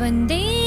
வந்தே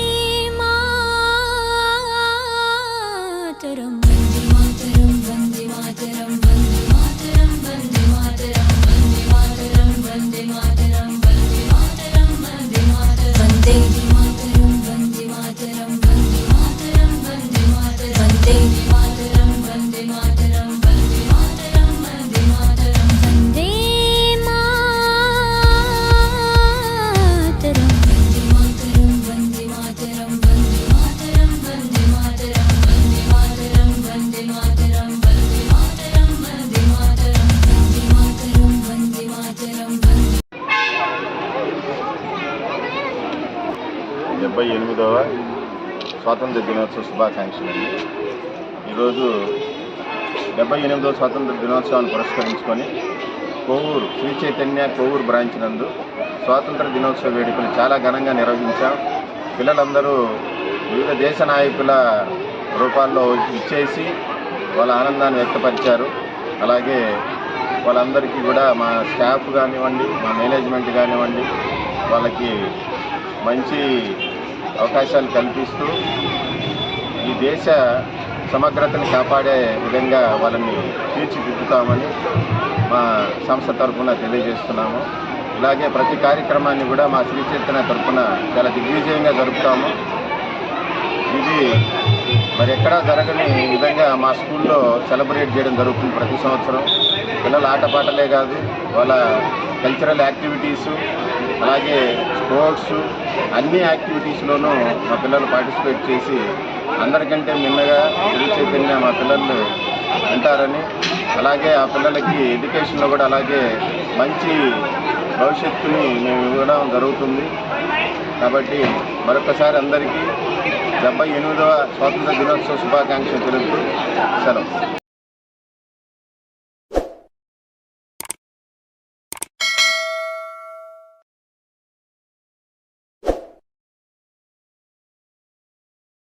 డెబ్బై ఎనిమిదవ స్వాతంత్ర దినోత్సవ శుభాకాంక్షలు అండి. ఈరోజు డెబ్బై ఎనిమిదవ స్వాతంత్ర దినోత్సవాన్ని పురస్కరించుకొని కోవూరు శ్రీ చైతన్య కోవూరు బ్రాంచ్ నందు స్వాతంత్ర దినోత్సవ వేడుకలు చాలా ఘనంగా నిర్వహించాం. పిల్లలందరూ వివిధ దేశ నాయకుల రూపాల్లో ఇచ్చేసి వాళ్ళ ఆనందాన్ని వ్యక్తపరిచారు. అలాగే వాళ్ళందరికీ కూడా మా స్టాఫ్ కానివ్వండి మా మేనేజ్మెంట్ కానివ్వండి వాళ్ళకి మంచి అవకాశాలు కల్పిస్తూ ఈ దేశ సమగ్రతను కాపాడే విధంగా వాళ్ళని తీర్చిదిద్దుతామని మా సంస్థ తరఫున తెలియజేస్తున్నాము. ఇలాగే ప్రతి కార్యక్రమాన్ని కూడా మా శ్రీ చైతన్య తరఫున చాలా దిగ్విజయంగా జరుపుతాము. ఇది మరి ఎక్కడా జరగని విధంగా మా స్కూల్లో సెలబ్రేట్ చేయడం జరుగుతుంది ప్రతి సంవత్సరం. పిల్లల ఆటపాటలే కాదు వాళ్ళ కల్చరల్ యాక్టివిటీసు అలాగే స్పోర్ట్స్ అన్ని యాక్టివిటీస్లోనూ మా పిల్లలు పార్టిసిపేట్ చేసి అందరికంటే మిన్నగా శ్రీ చైతన్య మా పిల్లలు అంటారని అలాగే ఆ పిల్లలకి ఎడ్యుకేషన్లో కూడా అలాగే మంచి భవిష్యత్తుని మేము ఇవ్వడం జరుగుతుంది. కాబట్టి మరొకసారి అందరికీ డెబ్బై ఎనిమిదవ స్వాతంత్ర దినోత్సవ శుభాకాంక్షలు తెలుపుతూ సెలవు.